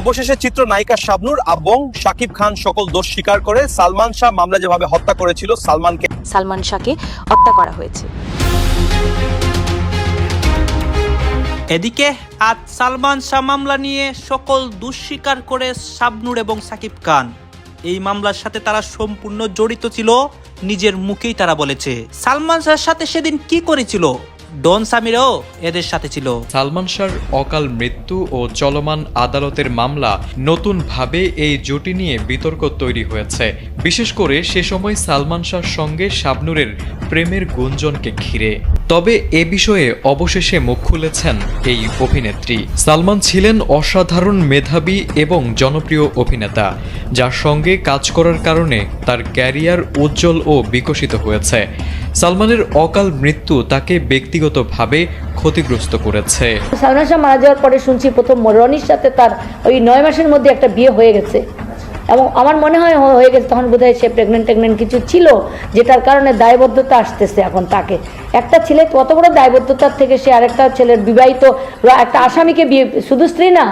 অবশেষে চিত্রনায়িকা শাবনুর এবং শাকিব খান সকল দোষ স্বীকার করে সালমান শাহ মামলা যেভাবে হত্যা করেছিল সালমানকে সালমান শাহকে হত্যা করা হয়েছে। এদিকে আজ সালমান শাহ মামলা নিয়ে সকল দুঃস্বীকার করে শাবনুর এবং সাকিব খান। এই মামলার সাথে তারা সম্পূর্ণ জড়িত ছিল নিজের মুখেই তারা বলেছে। সালমান শাহর সাথে সেদিন কি করেছিল? ডন সামিরও এদের সাথে ছিল। সালমান শাহর অকাল মৃত্যু ও চলমান আদালতের মামলা নতুনভাবে এই জুটি নিয়ে বিতর্ক তৈরি হয়েছে। বিশেষ করে সে সময় সালমান শাহর সঙ্গে শাবনুরের প্রেমের গুঞ্জনকে ঘিরে। তবে এ বিষয়ে অবশেষে মুখ খুলেছেন এই অভিনেত্রী। সালমান ছিলেন অসাধারণ মেধাবী এবং জনপ্রিয় অভিনেতা, যার সঙ্গে কাজ করার কারণে তার ক্যারিয়ার উজ্জ্বল ও বিকশিত হয়েছে। সালমানের অকাল মৃত্যু তাকে ব্যক্তিগতভাবে ক্ষতিগ্রস্ত করেছে। সালমান শাহ মারা যাওয়ার পরে শুনছি প্রথম রনির সাথে তার ওই নয় মাসের মধ্যে একটা বিয়ে হয়ে গেছে। এবং আমার মনে হয় হয়ে গেছে, তখন বোধহয় সে প্রেগনেন্ট টেগনেন্ট কিছু ছিল যেটার কারণে দায়বদ্ধতা আসতেছে এখন তাকে। একটা ছেলে কত বড় দায়বদ্ধতার থেকে সে আরেকটা ছেলের বিবাহিত একটা আসামিকে বিয়ে শুধু স্ত্রী না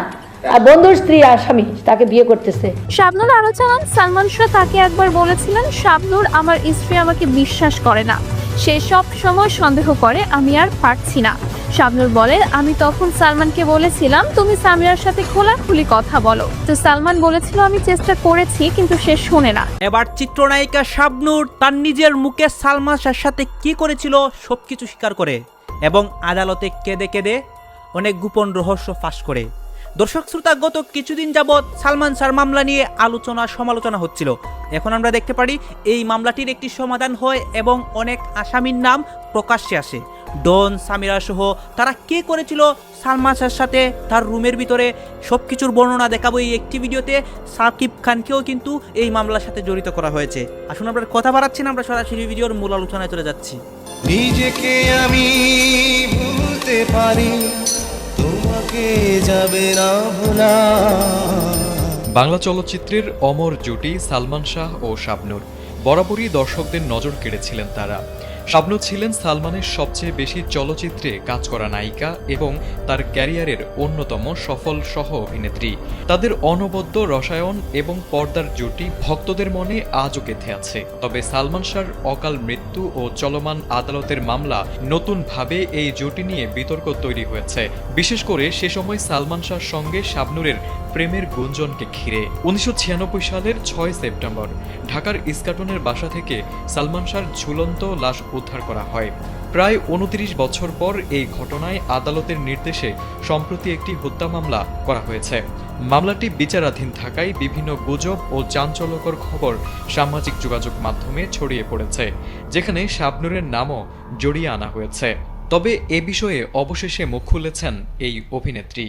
আর বন্ধুর স্ত্রী আসামি তাকে বিয়ে করতেছে। শাবনুর আরও জানান সালমান শাহ তাকে একবার বলেছিলেন শাবনুর আমার স্ত্রী আমাকে বিশ্বাস করে না। সে সব সময় সন্দেহ করে আমি আর পারছি না। শাবনুর বলে আমি তখন সালমানকে বলেছিলাম তুমি সামিরার সাথে খোলাখুলি কথা বলো। তো সালমান বলেছিল আমি চেষ্টা করেছি কিন্তু সে শোনে না। এবার চিত্রনায়িকা শাবনুর তার নিজের মুখে সালমান শাহর সাথে কি করেছিল সবকিছু স্বীকার করে এবং আদালতে কেঁদে কেঁদে অনেক গোপন রহস্য ফাঁস করে। দর্শক শ্রোতা, গত কিছুদিন যাবৎ সালমান শাহর মামলা নিয়ে আলোচনা, সমালোচনা হচ্ছিল। এখন আমরা দেখতে পারি এই মামলাটির একটি সমাধান হয় এবং অনেক আসামির নাম প্রকাশ্যে আসে। ডন, সামিরা সহ তারা কে করেছিল সালমান শাহর সাথে তার রুমের ভিতরে? সব কিছুর বর্ণনা দেখাবো এই একটি ভিডিওতে। সাকিব খানকেও কিন্তু এই মামলার সাথে জড়িত করা হয়েছে। আসুন আমরা কথা বাড়াচ্ছি না, আমরা সরাসরি ভিডিওর মূল আলোচনায় চলে যাচ্ছি। নিজেকে আমি ভুলতে পারি। তোমাকে যাবে না ভোলা? বাংলা চলচ্চিত্রের অমর জুটি সালমান শাহ ও শাবনুর। বরাবরই দর্শকদের নজর কেড়েছিলেন তারা। শাবনুর ছিলেন সালমানের সবচেয়ে বেশি চলচ্চিত্রে কাজ করা নায়িকা এবং তার ক্যারিয়ারের অন্যতম সফল সহ অভিনেত্রী তাদের অনবদ্য রসায়ন এবং পর্দার জুটি ভক্তদের মনে আজও গেঁথে আছে। তবে সালমান শাহর অকাল মৃত্যু ও চলমান আদালতের মামলা নতুনভাবে এই জুটি নিয়ে বিতর্ক তৈরি হয়েছে। বিশেষ করে সে সময় সালমান শাহর সঙ্গে শাবনুরের প্রেমের গুঞ্জনকে ঘিরে উনিশশো ছিয়ানব্বই সালের ছয় সেপ্টেম্বর ঢাকার ইস্কাটনের বাসা থেকে সালমান শাহর ঝুলন্ত লাশ উদ্ধার করা হয়। প্রায় উনত্রিশ বছর পর এই ঘটনায় আদালতের নির্দেশে সম্প্রতি একটি হত্যা মামলা করা হয়েছে। মামলাটি বিচারাধীন থাকায় বিভিন্ন গুজব ও চাঞ্চল্যকর খবর সামাজিক যোগাযোগ মাধ্যমে ছড়িয়ে পড়েছে, যেখানে শাবনুরের নামও জড়িয়ে আনা হয়েছে। তবে এ বিষয়ে অবশেষে মুখ খুলেছেন এই অভিনেত্রী।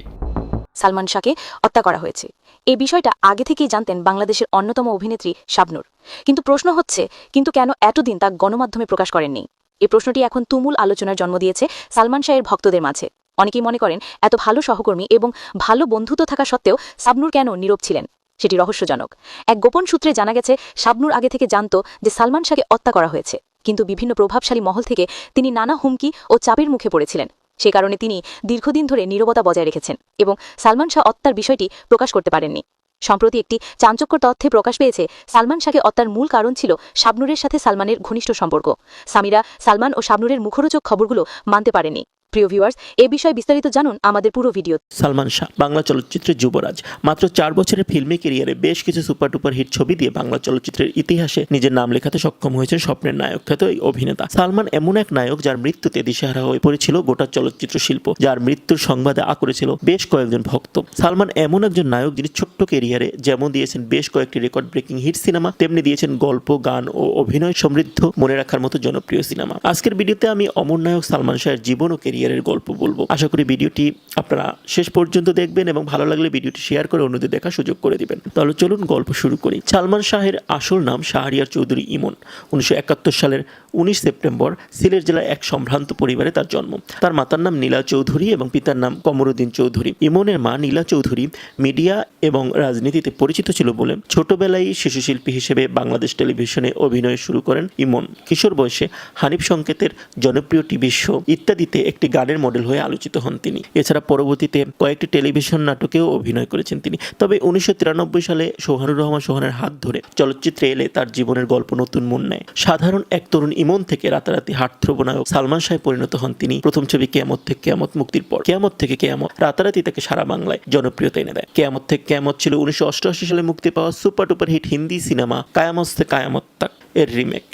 সালমান শাহকে হত্যা করা হয়েছে। এই বিষয়টা আগে থেকেই জানতেন বাংলাদেশের অন্যতম অভিনেত্রী শাবনুর। কিন্তু প্রশ্ন হচ্ছে, কিন্তু কেন এতদিন তা গণমাধ্যমে প্রকাশ করেননি? এই প্রশ্নটি এখন তুমুল আলোচনার জন্ম দিয়েছে সালমান শাহের ভক্তদের মাঝে। অনেকেই মনে করেন, এত ভালো সহকর্মী এবং ভালো বন্ধুত্ব থাকা সত্ত্বেও শাবনুর কেন নীরব ছিলেন? সেটি রহস্যজনক। এক গোপন সূত্রে জানা গেছে, শাবনুর আগে থেকে জানত যে সালমান শাহকে হত্যা করা হয়েছে। কিন্তু বিভিন্ন প্রভাবশালী মহল থেকে তিনি নানা হুমকি ও চাপের মুখে পড়েছিলেন। সে কারণে তিনি দীর্ঘদিন ধরে নিরবতা বজায় রেখেছেন এবং সালমান শাহ হত্যার বিষয়টি প্রকাশ করতে পারেননি। সম্প্রতি একটি চাঞ্চক্য তথ্যে প্রকাশ পেয়েছে, সালমান শাহকে হত্যার মূল কারণ ছিল শাবনুরের সাথে সালমানের ঘনিষ্ঠ সম্পর্ক। সামিরা, সালমান ও শাবনুরের মুখরোচক খবরগুলো মানতে পারেনি। প্রিয় ভিউয়ার্স এ বিষয়ে বিস্তারিত জানুন আমাদের পুরো ভিডিও সালমান শাহ, বাংলা চলচ্চিত্রের যুবরাজ। মাত্র চার বছরের ফিল্মি ক্যারিয়ারে বেশ কিছু সুপার টুপার হিট ছবি দিয়ে বাংলা চলচ্চিত্রের ইতিহাসে নিজের নাম লেখাতে সক্ষম হয়েছে স্বপ্নের নায়ক খ্যাত এই অভিনেতা। সালমান এমন এক নায়ক যার মৃত্যুতে দিশেহারা হয়ে পড়েছিল গোটা চলচ্চিত্র শিল্প, যার মৃত্যুর সংবাদে আকড়েছিল বেশ কয়েকজন ভক্ত। সালমান এমন একজন নায়ক যিনি ছোট্ট ক্যারিয়ারে যেমন দিয়েছেন বেশ কয়েকটি রেকর্ড ব্রেকিং হিট সিনেমা তেমনি দিয়েছেন গল্প, গান ও অভিনয় সমৃদ্ধ, মনে রাখার মতো জনপ্রিয় সিনেমা আজকের ভিডিওতে আমি অমর নায়ক সালমান শাহের জীবন ও ক্যারিয়ারের গল্প বলব। আশা করি ভিডিওটি আপনারা শেষ পর্যন্ত দেখবেন এবং ভালো লাগলে ভিডিওটি শেয়ার করে অন্যদের দেখার সুযোগ করে দিবেন। তাহলে চলুন গল্প শুরু করি। সালমান শাহের আসল নাম শাহরিয়ার চৌধুরী ইমন। উনিশশো একাত্তর সালের উনিশ সেপ্টেম্বর সিলেট জেলার এক সম্ভ্রান্ত পরিবারে তার জন্ম। তার মাতার নাম নীলা চৌধুরী এবং পিতার নাম কমরুদ্দিন চৌধুরী। ইমনের মা নীলা চৌধুরী মিডিয়া এবং রাজনীতিতে পরিচিত ছিল বলে ছোটবেলায় শিশুশিল্পী হিসেবে বাংলাদেশ টেলিভিশনে অভিনয় শুরু করেন ইমন। কিশোর বয়সে হানিফ সংকেতের জনপ্রিয় টিভি শো ইত্যাদিতে একটি গানের মডেল হয়ে আলোচিত হন তিনি। এছাড়া পরবর্তীতে কয়েকটি টেলিভিশন নাটকেও অভিনয় করেছেন তিনি। তবে উনিশশো তিরানব্বই সালে সোহানুর রহমান সোহানের হাত ধরে চলচ্চিত্রে এলে তার জীবনের গল্প নতুন মন নেয়। সাধারণ এক তরুণ ইমন থেকে রাতারাতি হার্টথ্রোব নায়ক সালমান শাহে পরিণত হন তিনি। প্রথম ছবি কেয়ামত থেকে কেয়ামত মুক্তির পর। কেয়ামত থেকে কেয়ামত, রাতারাতি তাকে সারা বাংলায় জনপ্রিয়তা এনে দেয়। কেয়ামত থেকে কেয়ামত ছিল উনিশশো অষ্টআশি সালে মুক্তি পাওয়া super duper hit Hindi cinema Qayamat থেকে কায়ামত তাক এর রিমেক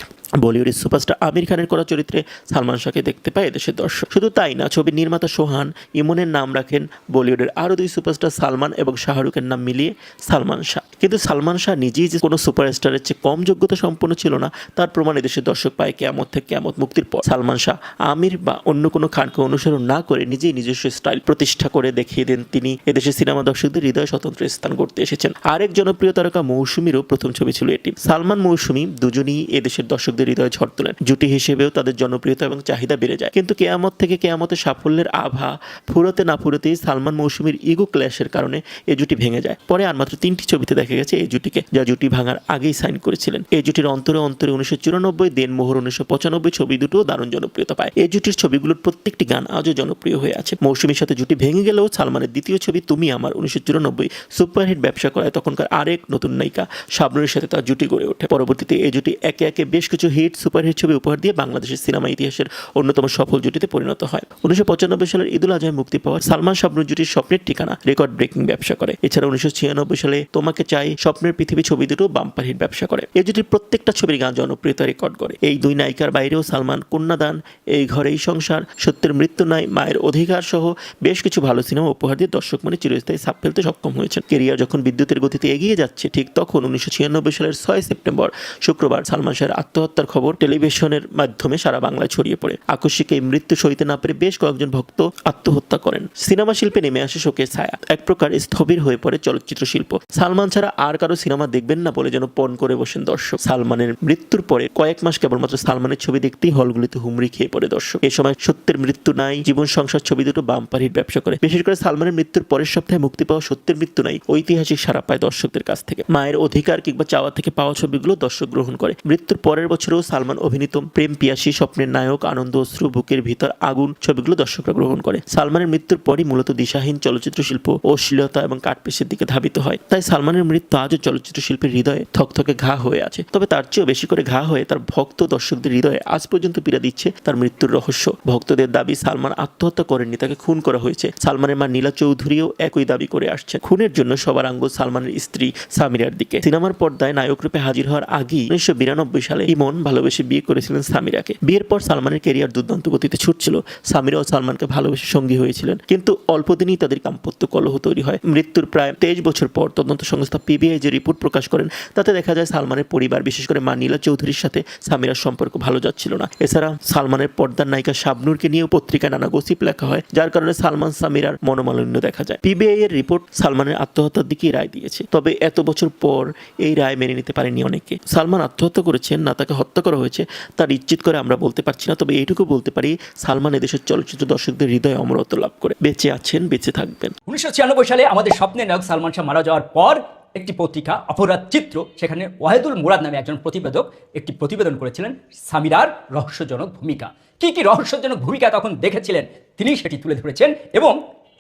বলিউডের সুপারস্টার আমির খানের করা চরিত্রে সালমান শাহকে দেখতে পায় এদেশের দর্শক। শুধু তাই না, ছবির নির্মাতা সোহান ইমনের নাম রাখেন বলিউডের আরও দুই সুপারস্টার সালমান এবং শাহরুখের নাম মিলিয়ে সালমান শাহ। কিন্তু সালমান শাহ নিজেই যে কোনো সুপারস্টারের চেয়ে কম যোগ্যতা সম্পন্ন ছিল না, তার প্রমাণ এদেশের দর্শক পায় কেয়ামত থেকে কেয়ামত মুক্তির পর। সালমান শাহ, আমির বা অন্য কোনো খানকে অনুসরণ না করে নিজেই নিজস্ব স্টাইল প্রতিষ্ঠা করে দেখিয়ে দেন তিনি এদেশের সিনেমা দর্শকদের হৃদয় স্বতন্ত্র স্থান করতে এসেছেন। আরেক জনপ্রিয় তারকা মৌসুমীরও প্রথম ছবি ছিল এটি। সালমান মৌসুমী দুজনই এদেশের দর্শকদের হৃদয়ে ঝড় তোলেন। জুটি হিসেবেও তাদের জনপ্রিয়তা এবং চাহিদা বেড়ে যায়। কিন্তু কেয়ামত থেকে কেয়ামতের সাফল্যের আভা ফুরোতে না ফুরোতেই সালমান মৌসুমীর ইগো ক্ল্যাশের কারণে এই জুটি ভেঙে যায়। পরে আর মাত্র তিনটি ছবিতে দেখা গেছে এই জুটিকে, যা জুটি ভাঙার আগেই সাইন করেছিলেন। এই জুটির অন্তরে অন্তরে উনিশশো চুরানব্বই দেনমোহর উনিশশো পঁচানব্বই ছবি দুটো দারুণ জনপ্রিয়তা পায়। এই জুটির ছবিগুলোর প্রত্যেকটি গান আজও জনপ্রিয় হয়ে আছে। মৌসুমীর সাথে জুটি ভেঙে গেলেও সালমানের দ্বিতীয় ছবি, তুমি আমার, উনিশশো চুরানব্বই সুপারহিট ব্যবসা করায় তখনকার আরেক নতুন নায়িকা শাবনুরের সাথে তার জুটি গড়ে ওঠে। পরবর্তীতে এই জুটি একে একে বেশ কিছু হিট সুপারহিট ছবি উপহার দিয়ে বাংলাদেশের সিনেমা ইতিহাসের অন্যতম সফল জুটিতে পরিণত হয়। উনিশশো পঁচানব্বই সালের ঈদুল আজহায় মুক্তি পাওয়া সালমান শাবনুর জুটির স্বপ্নের ঠিকানা রেকর্ড ব্রেকিং ব্যবসা করে। এছাড়া উনিশশো ছিয়ানব্বই সালে তোমাকে চাই স্বপ্নের পৃথিবী ছবি দুটো বাম্পার হিট ব্যবসা করে। এই জুটির প্রত্যেকটা ছবির গান জনপ্রিয়তা রেকর্ড করে। এই দুই নায়িকার বাইরেও সালমান কন্যাদান, এই ঘরেই সংসার, সত্যের মৃত্যু নাই, মায়ের অধিকার সহ বেশ কিছু ভালো সিনেমা উপহার দিয়ে দর্শক মনে চিরস্থায়ী ছাপ ফেলতে সক্ষম হয়েছেন। কেরিয়ার যখন বিদ্যুতের গতিতে এগিয়ে যাচ্ছে, ঠিক তখন উনিশশো ছিয়ানব্বই সালের ছয় সেপ্টেম্বর শুক্রবার সালমান শাহের আত্মহত্যার খবর টেলিভিশনের মাধ্যমে সারা বাংলায় ছড়িয়ে পড়ে। আকস্মিক এই মৃত্যু সইতে না পেরে বেশ কয়েকজন ভক্ত আত্মহত্যা করেন। সিনেমা শিল্পে নেমে আসে শোকের ছায়া। এক প্রকার স্থবির হয়ে পড়ে চলচ্চিত্র শিল্প। সালমান ছাড়া আর কারও সিনেমা দেখবেন না বলে যেন পণ করে বসেন দর্শক। সালমানের মৃত্যুর পরে কয়েক মাস কেবলমাত্র সালমানের ছবি দেখতেই হলগুলিতে হুমড়ি খেয়ে পড়ে দর্শক। এই সময় সত্যের মৃত্যু নাই, জীবন সংসার ছবি দুটো বাম্পার হিট ব্যবসা করে। বিশেষ করে সালমানের মৃত্যুর পরের সপ্তাহে মুক্তি পাওয়া সত্যের মৃত্যু নাই, ঐতিহাসিক সারা পায় দর্শকদের কাছ থেকে। মায়ের অধিকার কিংবা চাওয়া থেকে পাওয়া ছবিগুলো দর্শক গ্রহণ করে। মৃত্যুর পরের বছরেও সালমান অভিনীত প্রেম পিয়াসী, স্বপ্নের নায়ক, আনন্দ অশ্রু, বুকের ভিতর আগুন ছবিগুলো দর্শকরা গ্রহণ করে। সালমানের মৃত্যুর পরই মূলত দিশাহীন চলচ্চিত্র শিল্প অশ্লীলতা এবং কাঠপেশের দিকে ধাবিত হয়। তাই সালমানের মৃত্যু আজও চলচ্চিত্র শিল্পের হৃদয়ে থকথকে ঘা হয়ে আছে। তবে তার চেয়েও বেশি করে ঘা হয়ে তার ভক্ত দর্শকদের হৃদয়ে আজ পর্যন্ত পীড়া দিচ্ছে তার মৃত্যুর রহস্য। ভক্তদের দাবি সালমান আত্মহত্যা করেননি, তাকে খুন করা হয়েছে। সালমানের মা নীলা চৌধুরীও একই দাবি করে আসছে। খুনের জন্য সবার আঙ্গুল সালমানের স্ত্রী সামিরার দিকে। সিনেমার পর্দায় নায়ক রূপে হাজির হওয়ার আগেই উনিশশো বিরানব্বই সালে ইমন ভালোবেসে বিয়ে করেছিলেন সামিরাকে। বিয়ের পর সালমানের কেরিয়ার দুর্দান্ত গতিতে ছুটছিল। সামিরা ও সালমানকে ভালোবেসে সঙ্গী হয়েছিলেন। কিন্তু অল্প দিনেই তাদের দাম্পত্য কলহ তৈরি হয়। মৃত্যুর প্রায় তেইশ বছর পর তদন্ত সংস্থা পিবিআই যে রিপোর্ট প্রকাশ করেন, তাতে দেখা যায় সালমানের পরিবার, বিশেষ করে মা নীলা চৌধুরীর সাথে সামিরার সম্পর্ক ভালো যাচ্ছিল না। এছাড়া সালমানের পর্দার নায়িকা শাবনুরকে নিয়েও পত্রিকায় নানা গসিপ লেখা হয়, যার কারণে সালমান সামিরার মনোমালিন্য দেখা যায়। পিবিআই এর রিপোর্ট সালমানের আত্মহত্যার দিকেই রায় দিয়েছে। তবে এত বছর পর এই রায় মেনে নিতে পারেনি অনেকে। সালমান আত্মহত্যা করেছেন না, তাকে হত্যা করা হয়েছে তা নিশ্চিত করে আমরা বলতে পারছি না। তবে এইটুকু বলতে পারি, সালমান এদেশের চলচ্চিত্র দর্শকদের হৃদয়ে অমরত্ব লাভ করে। বেঁচে আছেন, বেঁচে থাকবেন। উনিশশো ছিয়ানব্বই সালে আমাদের স্বপ্নের নায়ক সালমান শাহ মারা যাওয়ার পর একটি পত্রিকা, অপরাধ চিত্র, সেখানে ওয়াহেদুল মুরাদ নামে একজন প্রতিবেদক একটি প্রতিবেদন করেছিলেন, সামিরার রহস্যজনক ভূমিকা। কি কি রহস্যজনক ভূমিকা তখন দেখেছিলেন, তিনি সেটি তুলে ধরেছেন এবং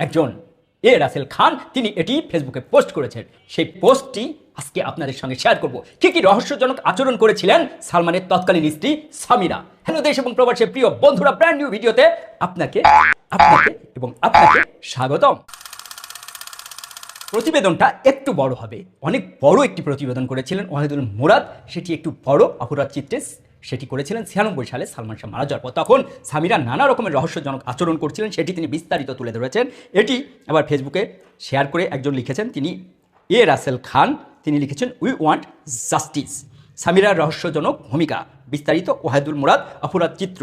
একজন এ রাসেল খান, তিনি এটি ফেসবুকে পোস্ট করেছেন। সেই পোস্টটি আজকে আপনাদের সঙ্গে শেয়ার করব। কি কি রহস্যজনক আচরণ করেছিলেন সালমানের তৎকালীন স্ত্রী সামিরা? হ্যালো দেশ এবং প্রবাসের প্রিয় বন্ধুরা ব্র্যান্ড নিউ ভিডিওতে আপনাকে আপনাকে এবং আপনাকে স্বাগতম। প্রতিবেদনটা একটু বড় হবে। অনেক বড় একটি প্রতিবেদন করেছিলেন ওয়াহিদুল মুরাদ। সেটি একটু বড়, অপরাধ চিত্রে সেটি করেছিলেন ছিয়ানব্বই সালে সালমান শাহ মারা যাওয়ার পর। তখন সামিরা নানা রকমের রহস্যজনক আচরণ করছিলেন, সেটি তিনি বিস্তারিত তুলে ধরেছেন। এটি আবার ফেসবুকে শেয়ার করে একজন লিখেছেন, তিনি এ রাসেল খান। তিনি লিখেছেন উই ওয়ান্ট জাস্টিস সামিরার রহস্যজনক ভূমিকা, বিস্তারিত ওয়াহিদুল মুরাদ অপরাধ চিত্র।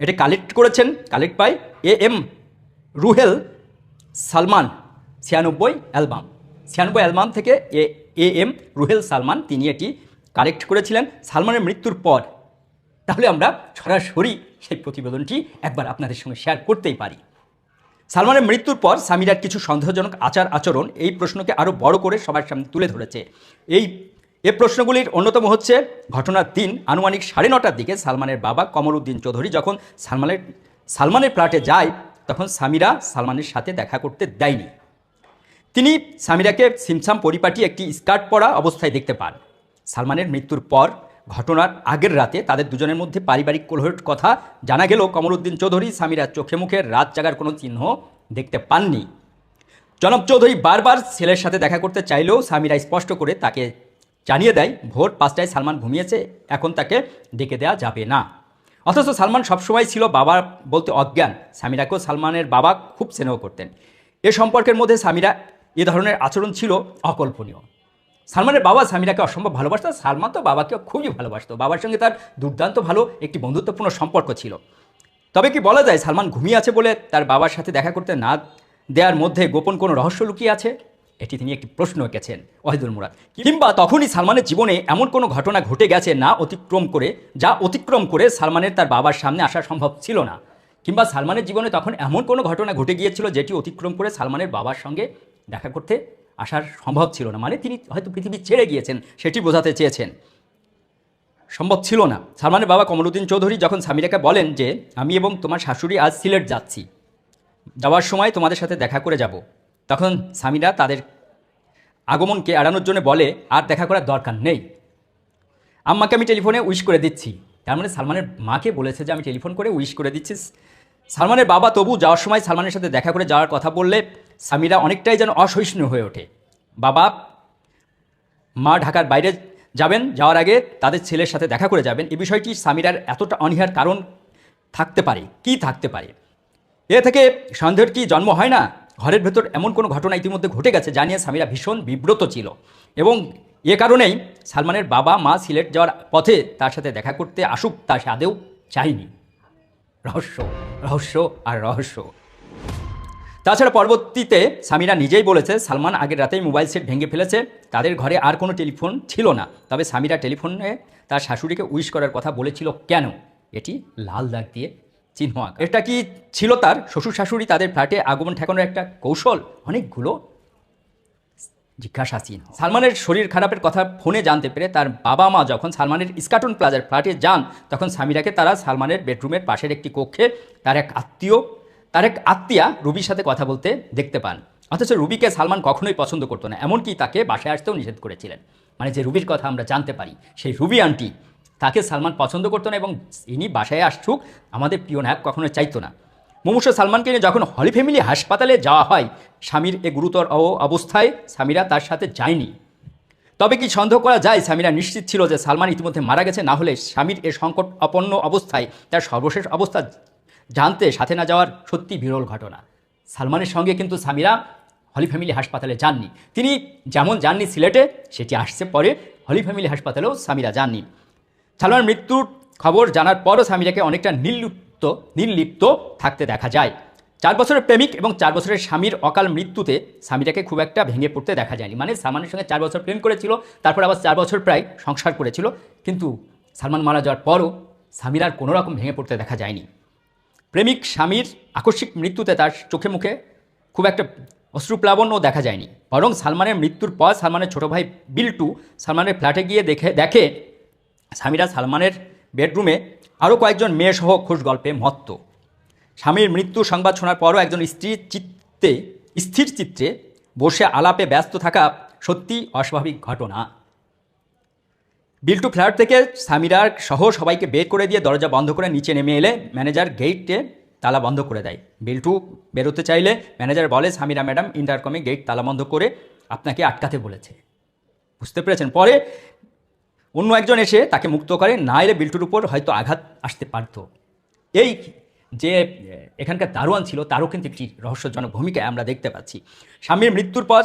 এটি কালেক্ট করেছেন collect by A M Ruhel Salman, ছিয়ানব্বই অ্যালবাম। ছিয়ানব্বই অ্যালবাম থেকে এ এ এম রুহেল সালমান তিনি এটি কালেক্ট করেছিলেন সালমানের মৃত্যুর পর। তাহলে আমরা সরাসরি সেই প্রতিবেদনটি একবার আপনাদের সঙ্গে শেয়ার করতেই পারি। সালমানের মৃত্যুর পর সামিরার কিছু সন্দেহজনক আচার আচরণ এই প্রশ্নকে আরও বড় করে সবার সামনে তুলে ধরেছে। এই, এ প্রশ্নগুলির অন্যতম হচ্ছে, ঘটনার দিন আনুমানিক সাড়ে নটার দিকে সালমানের বাবা কমরুদ্দিন চৌধুরী যখন সালমানের সালমানের ফ্ল্যাটে যায়, তখন সামিরা সালমানের সাথে দেখা করতে দেয়নি। তিনি সামিরাকে সিমসাম পরিপাটি একটি স্কার্ট পরা অবস্থায় দেখতে পান। সালমানের মৃত্যুর পর ঘটনার আগের রাতে তাদের দুজনের মধ্যে পারিবারিক কলহের কথা জানা গেলেও কমরুদ্দিন চৌধুরী স্বামীরা চোখে মুখে রাত জাগার কোনো চিহ্ন দেখতে পাননি। জনাব চৌধুরী বারবার ছেলের সাথে দেখা করতে চাইলেও স্বামীরা স্পষ্ট করে তাকে জানিয়ে দেয়, ভোর পাঁচটায় সালমান ঘুমিয়েছে, এখন তাকে ডেকে দেওয়া যাবে না। অথচ সালমান সবসময় ছিল বাবা বলতে অজ্ঞান। স্বামীরাকেও সালমানের বাবা খুব স্নেহ করতেন। এ সম্পর্কের মধ্যে স্বামীরা এ ধরনের আচরণ ছিল অকল্পনীয়। সালমানের বাবা সামিরাকে অসম্ভব ভালোবাসত সালমান তো বাবাকে খুবই ভালোবাসত। বাবার সঙ্গে তার দুর্দান্ত ভালো একটি বন্ধুত্বপূর্ণ সম্পর্ক ছিল। তবে কি বলা যায়, সালমান ঘুমিয়ে আছে বলে তার বাবার সাথে দেখা করতে না দেওয়ার মধ্যে গোপন কোনো রহস্য লুকিয়ে আছে? এটি তিনি একটি প্রশ্ন এঁকেছেন ওয়াহিদুল মুরাদ। কিংবা তখনই সালমানের জীবনে এমন কোনো ঘটনা ঘটে গেছে না অতিক্রম করে, যা অতিক্রম করে সালমানের তার বাবার সামনে আসা সম্ভব ছিল না? কিংবা সালমানের জীবনে তখন এমন কোনো ঘটনা ঘটে গিয়েছিল যেটি অতিক্রম করে সালমানের বাবার সঙ্গে দেখা করতে আসার সম্ভব ছিল না। মানে তিনি হয়তো পৃথিবী ছেড়ে গিয়েছেন, সেটি বোঝাতে চেয়েছেন। সম্ভব ছিল না। সালমানের বাবা কমরুদ্দিন চৌধুরী যখন সামিরাকে বলেন যে, আমি এবং তোমার শাশুড়ি আজ সিলেট যাচ্ছি, যাওয়ার সময় তোমাদের সাথে দেখা করে যাব। তখন সামিরা তাদের আগমনকে এড়ানোর জন্য বলে, আর দেখা করার দরকার নেই। আম্মাকে আমি টেলিফোনে উইশ করে দিচ্ছি। তার মানে সালমানের মাকে বলেছে যে, আমি টেলিফোন করে উইশ করে দিচ্ছি। সালমানের বাবা তবু যাওয়ার সময় সালমানের সাথে দেখা করে যাওয়ার কথা বললে সামিরা অনেকটাই যেন অসহিষ্ণু হয়ে ওঠে। বাবা, মা ঢাকার বাইরে যাবেন, যাওয়ার আগে তাদের ছেলের সাথে দেখা করে যাবেন। এই বিষয়টি সামিরার এতটা অনীহার কারণ থাকতে পারে, কি থাকতে পারে? এ থেকে সন্দেহের কি জন্ম হয় না? ঘরের ভেতর এমন কোনো ঘটনা ইতিমধ্যে ঘটে গেছে জানিয়ে সামিরা ভীষণ বিব্রত ছিল। এবং এ কারণেই সালমানের বাবা, মা সিলেট যাওয়ার পথে তার সাথে দেখা করতে আসুক, তা সে আদেও চায়নি। রহস্য রহস্য আর রহস্য। তাছাড়া পরবর্তীতে সামিরা নিজেই বলেছে, সালমান আগের রাতেই মোবাইল সেট ভেঙে ফেলেছে, তাদের ঘরে আর কোনো টেলিফোন ছিল না। তবে সামিরা টেলিফোনে তার শাশুড়িকে উইশ করার কথা বলেছিল কেন? এটি লাল দাগ দিয়ে চিহ্ন আঁকা। এটা কি ছিল তার? শ্বশুর শাশুড়ি তাদের ফ্ল্যাটে আগমন ঠেকানোর একটা কৌশল? অনেকগুলো জিজ্ঞাসাসীন সালমানের শরীর খারাপের কথা ফোনে জানতে পেরে তার বাবা মা যখন সালমানের ইস্কাটন প্লাজার ফ্ল্যাটে যান, তখন সামিরাকে তারা সালমানের বেডরুমের পাশের একটি কক্ষে তার এক আত্মীয় তার এক আত্মীয়া রুবির সাথে কথা বলতে দেখতে পান। অথচ রুবিকে সালমান কখনোই পছন্দ করতো না, এমনকি তাকে বাসায় আসতেও নিষেধ করেছিলেন। মানে যে রুবির কথা আমরা জানতে পারি, সেই রুবি আন্টি তাকে সালমান পছন্দ করতো না এবং ইনি বাসায় আসছুক, আমাদের প্রিয় নায়ক কখনো চাইতো না। মুমূর্ষ সালমানকে নিয়ে যখন হলি ফ্যামিলি হাসপাতালে যাওয়া হয়, স্বামীর এ গুরুতর অবস্থায় স্বামীরা তার সাথে যায়নি। তবে কি সন্দেহ করা যায় স্বামীরা নিশ্চিত ছিল যে সালমান ইতিমধ্যে মারা গেছে, না হলে স্বামীর এ সংকট অপন্ন অবস্থায় তার সর্বশেষ অবস্থা জানতে সাথে না যাওয়ার সত্যি বিরল ঘটনা। সালমানের সঙ্গে কিন্তু সামিরা হলি ফ্যামিলি হাসপাতালে যাননি। তিনি যেমন যাননি সিলেটে, সেটি আসছে পরে হলি ফ্যামিলি হাসপাতালেও সামিরা যাননি। সালমানের মৃত্যুর খবর জানার পরও সামিরাকে অনেকটা নির্লিপ্ত নির্লিপ্ত থাকতে দেখা যায়। চার বছরের প্রেমিক এবং চার বছরের স্বামীর অকাল মৃত্যুতে সামিরাকে খুব একটা ভেঙে পড়তে দেখা যায়নি। মানে সালমানের সঙ্গে চার বছর প্রেম করেছিল, তারপর আবার চার বছর প্রায় সংসার করেছিল। কিন্তু সালমান মারা যাওয়ার পরও সামিরার কোনো রকম ভেঙে পড়তে দেখা যায়নি। প্রেমিক স্বামীর আকস্মিক মৃত্যুতে তার চোখে মুখে খুব একটা অশ্রুপ্লাবনও দেখা যায়নি। বরং সালমানের মৃত্যুর পর সালমানের ছোট ভাই বিল্টু সালমানের ফ্ল্যাটে গিয়ে দেখে দেখে স্বামীরা সালমানের বেডরুমে আরও কয়েকজন মেয়েসহ খোশ গল্পে মত্ত। স্বামীর মৃত্যু সংবাদ শোনার পরও একজন স্ত্রীর চিত্তে, স্থির চিত্রে বসে আলাপে ব্যস্ত থাকা সত্যি অস্বাভাবিক ঘটনা। বিল্টু ফ্ল্যাট থেকে সামিরার সহ সবাইকে বের করে দিয়ে দরজা বন্ধ করে নিচে নেমে এলে ম্যানেজার গেটে তালা বন্ধ করে দেয়। বিল্টু বেরোতে চাইলে ম্যানেজার বলে, সামিরা ম্যাডাম, ইন্টারকমে গেট তালা বন্ধ করে আপনাকে আটকাতে বলেছে। বুঝতে পেরেছেন? পরে অন্য একজন এসে তাকে মুক্ত করে, না এলে বিল্টুর উপর হয়তো আঘাত আসতে পারত। এই যে এখানকার দারোয়ান ছিল, তারও কিন্তু একটি রহস্যজনক ভূমিকা আমরা দেখতে পাচ্ছি। স্বামীর মৃত্যুর পর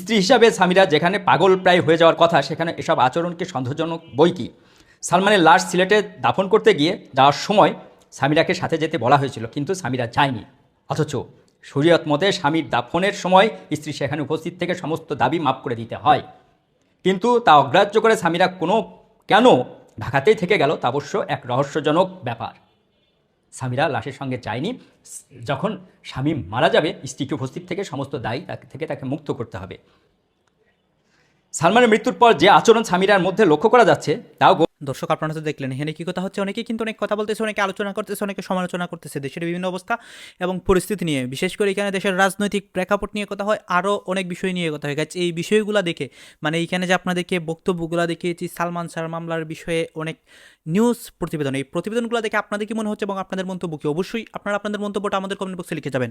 স্ত্রী হিসাবে স্বামীরা যেখানে পাগল প্রায় হয়ে যাওয়ার কথা, সেখানে এসব আচরণকে সন্দেহজনক বই কি? সালমানের লাশ সিলেটে দাফন করতে গিয়ে যাওয়ার সময় স্বামীরাকে সাথে যেতে বলা হয়েছিল, কিন্তু স্বামীরা যায়নি। অথচ শরীয়ত মতে স্বামীর দাফনের সময় স্ত্রী সেখানে উপস্থিত থেকে সমস্ত দাবি মাফ করে দিতে হয়। কিন্তু তা অগ্রাহ্য করে স্বামীরা কোনো, কেন ঢাকাতেই থেকে গেল, তা অবশ্য এক রহস্যজনক ব্যাপার। স্বামীরা লাশের সঙ্গে যায়নি। যখন স্বামী মারা যাবে, স্ত্রীকে উপস্থিত থেকে সমস্ত দায়ী থেকে তাকে মুক্ত করতে হবে। সালমানের মৃত্যুর পর যে আচরণ স্বামীরার মধ্যে লক্ষ্য করা যাচ্ছে, তাও দর্শক আপনারা তো দেখলেন, এখানে কী কথা হচ্ছে? অনেকে কিন্তু অনেক কথা বলতেছে, অনেকে আলোচনা করতেছে, অনেকে সমালোচনা করতেছে, দেশের বিভিন্ন অবস্থা এবং পরিস্থিতি নিয়ে। বিশেষ করে এখানে দেশের রাজনৈতিক প্রেক্ষাপট নিয়ে কথা হয় আরও অনেক বিষয় নিয়ে কথা হয়। গেছে এই বিষয়গুলো দেখে মানে এইখানে যে আপনাদেরকে বক্তব্যগুলো দেখিয়েছি, সালমান শাহ মামলার বিষয়ে অনেক নিউজ প্রতিবেদন। এই প্রতিবেদনগুলো দেখে আপনাদের কি মনে হচ্ছে এবং আপনাদের মন্তব্য কি? অবশ্যই আপনারা আপনাদের মন্তব্যটা আমাদের কমেন্ট বক্সে লিখে যাবেন।